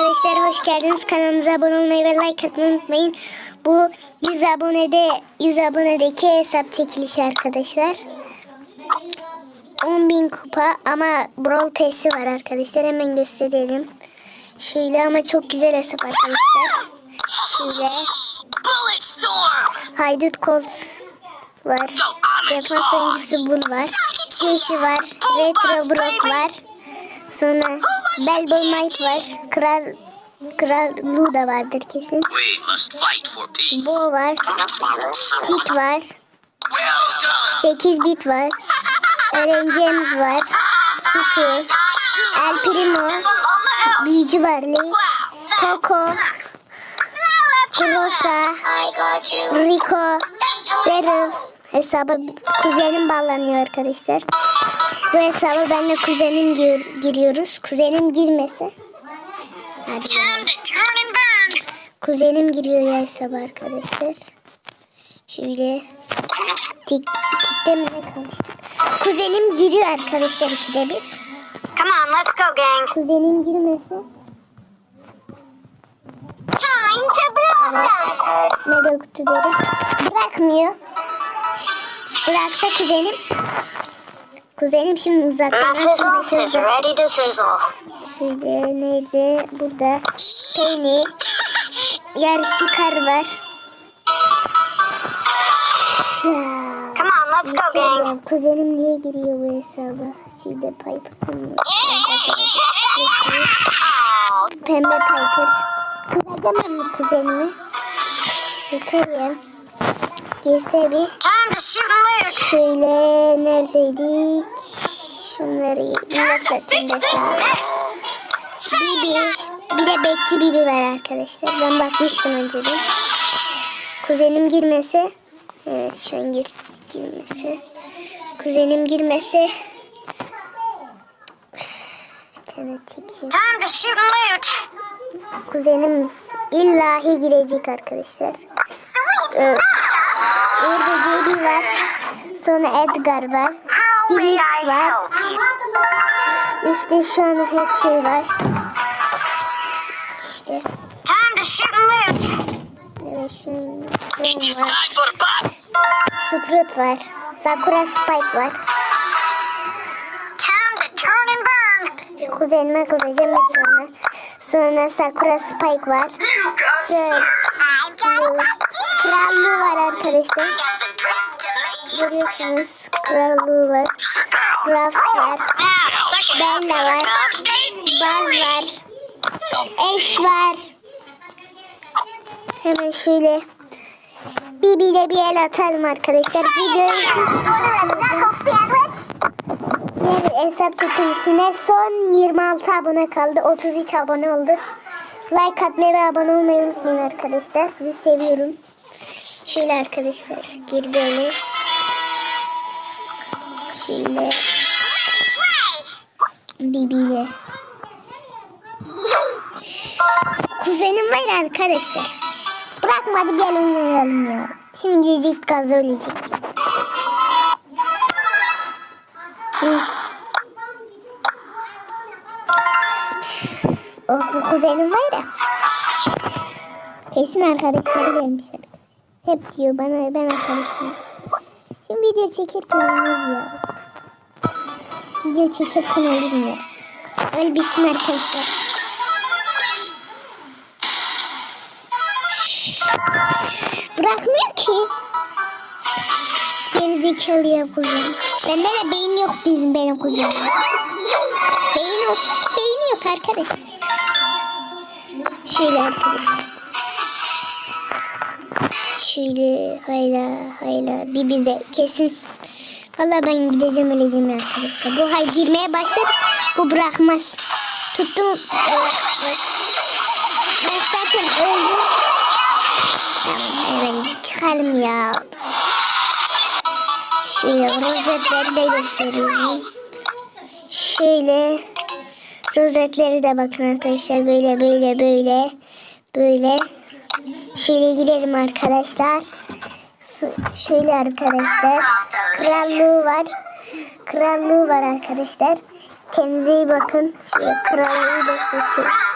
arkadaşlar hoş geldiniz. Kanalımıza abone olmayı ve like atmayı unutmayın. Bu 100 abonede 100 abonedeki hesap çekilişi arkadaşlar. 10.000 kupa ama Brawl Pass'i var arkadaşlar. Hemen gösterelim. Şöyle ama çok güzel hesap arkadaşlar. Şöyle! Haydut Colt var. Defans oyuncusu Bull var. Jesse var. Retro Brock var. Sonra Belbol Knight var. Kral Kral Lu da vardır kesin. Bo var. Tik var. Well done! 8 bit var. Öğrencimiz var. City. El Primo. Büyücü Barley. Coco. Rosa. Rico. Daryl. Hesaba kuzenim bağlanıyor arkadaşlar. Bu hesaba benle kuzenim gir- giriyoruz. Kuzenim girmesi. Hadi. Time to turn and burn! Kuzenim giriyor ya hesaba arkadaşlar. Şöyle tik, tikte mi ne kalmıştık? Kuzenim giriyor arkadaşlar ikide bir. Come on, let's go, gang. Kuzenim girmesi. Time to blossom! Mega kutu derim. Bırakmıyor. Bıraksa kuzenim. Kuzenim şimdi uzaktan ready to sizzle. Şöyle neydi? Burada Penny. Yarışçı kar var. Come on, let's go, gang. Kuzenim, niye giriyor bu hesaba? Şurada Piper sanıyor. Pembe Piper. Kızacağım mı kuzenimi? Yeter ya. Girse bir. Time to shoot and neredeydik? Şunları nasıl atayım desem. Bibi. Bir de bekçi Bibi var arkadaşlar. Ben bakmıştım önceden. Kuzenim girmese. Evet şu an gir, girmese. Kuzenim girmese. Bir tane loot! Kuzenim illahi girecek arkadaşlar. Sweet! Sonra Edgar var. I var. İşte şu an her şey var. İşte. Time to shoot and loot! Evet şu an Chrome var. Sprout var. Sakura Spike var. Time to turn and burn! Kuzenime kızacağım ve sonra. Sonra Sakura Spike var. Evet. Krallığı var arkadaşlar. Görüyorsunuz. Krallığı var. Ruffs var. Bella var. Fury! var. Eş var. Hemen şöyle Bibi ile bir el atalım arkadaşlar. Videoyu Diğer hesap çekilişine son 26 abone kaldı. 33 abone olduk. Like atmayı ve abone olmayı unutmayın arkadaşlar. Sizi seviyorum. Şöyle arkadaşlar girdi öyle. Şöyle Bibi ile. Kuzenim var arkadaşlar. Bırakmadı gel oynayalım ya. Şimdi gelecek gaz ölecek. Oh kuzenim var ya. Kesin arkadaşları gelmişler. Hep diyor bana ben arkadaşım. Şimdi video çekerken olmaz. Video çekerken olur mu? Öyle arkadaşlar. Bırakmıyor ki. Gerizekalı ya kuzenim. Bende de beyin yok bizim benim kuzenim. Beyin yok. Beyni yok arkadaşlar. Şöyle arkadaşlar. Şöyle hayla hayla bir bir de kesin. Vallahi ben gideceğim öleceğim arkadaşlar. Bu hay girmeye başladı. Bu bırakmaz. Tuttum bırakmaz. Ben zaten öldüm. Tamam hemen çıkalım ya. Şöyle rozetleri de göstereyim. Şöyle rozetleri de bakın arkadaşlar. Böyle böyle böyle böyle. Şöyle girelim arkadaşlar. Şöyle arkadaşlar. Krallığı var. Krallığı var arkadaşlar. Kendinize iyi bakın. Şöyle krallığı da göstereyim.